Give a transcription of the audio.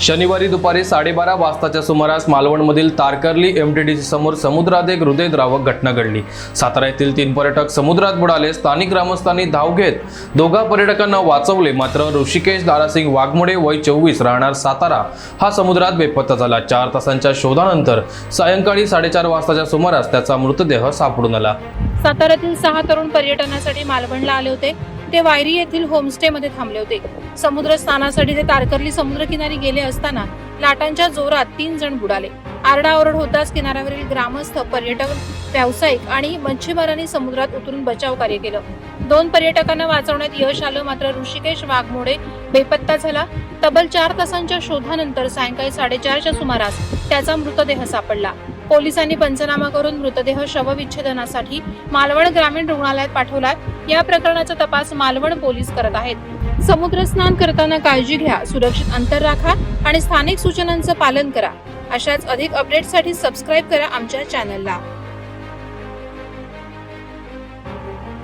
शनिवारी दुपारी साडेबारा वाजताच्या सुमारास मालवणमधील तारकर्ली एमटीडीसी समोर समुद्रात एक हृदयद्रावक घटना घडली. सातारा येथील तीन पर्यटक समुद्रात बुडाले स्थानिक ग्रामस्थांनी धाव घेत दोघा पर्यटकांना वाचवले. मात्र ऋषिकेश दारासिंग वाघमोडे वय चोवीस राहणार सातारा हा समुद्रात बेपत्ता झाला. चार तासांच्या शोधानंतर सायंकाळी साडेचार वाजताच्या सुमारास त्याचा मृतदेह सापडून आला. साताऱ्यातील सहा तरुण पर्यटनासाठी मालवणला आले होते. ते वायरी येथील होमस्टे मध्ये थांबले होते. समुद्र स्नानासाठी ते तारकर्ली समुद्रकिनारी गेले असताना लाटांच्या जोरात तीन जण बुडाले. आरडाओरड होताच किनाऱ्यावरील ग्रामस्थ पर्यटक व्यावसायिक आणि मच्छीमारांनी समुद्रात उतरून बचाव कार्य केलं. दोन पर्यटकांना वाचवण्यात यश आलं मात्र ऋषिकेश वाघमोडे बेपत्ता झाला. तब्बल चार तासांच्या शोधानंतर सायंकाळी साडेचारच्या सुमारास त्याचा मृतदेह सापडला. पोलिसांनी पंचनामा करून मृतदेह शवविच्छेदनासाठी मालवण ग्रामीण रुग्णालयात पाठवला या प्रकरणाचा तपास मालवण पोलीस करत आहेत. समुद्र स्नान करताना काळजी घ्या सुरक्षित अंतर राखा आणि स्थानिक सूचनांचं पालन करा. अशाच अधिक अपडेटसाठी सबस्क्राईब करा आमच्या चॅनलला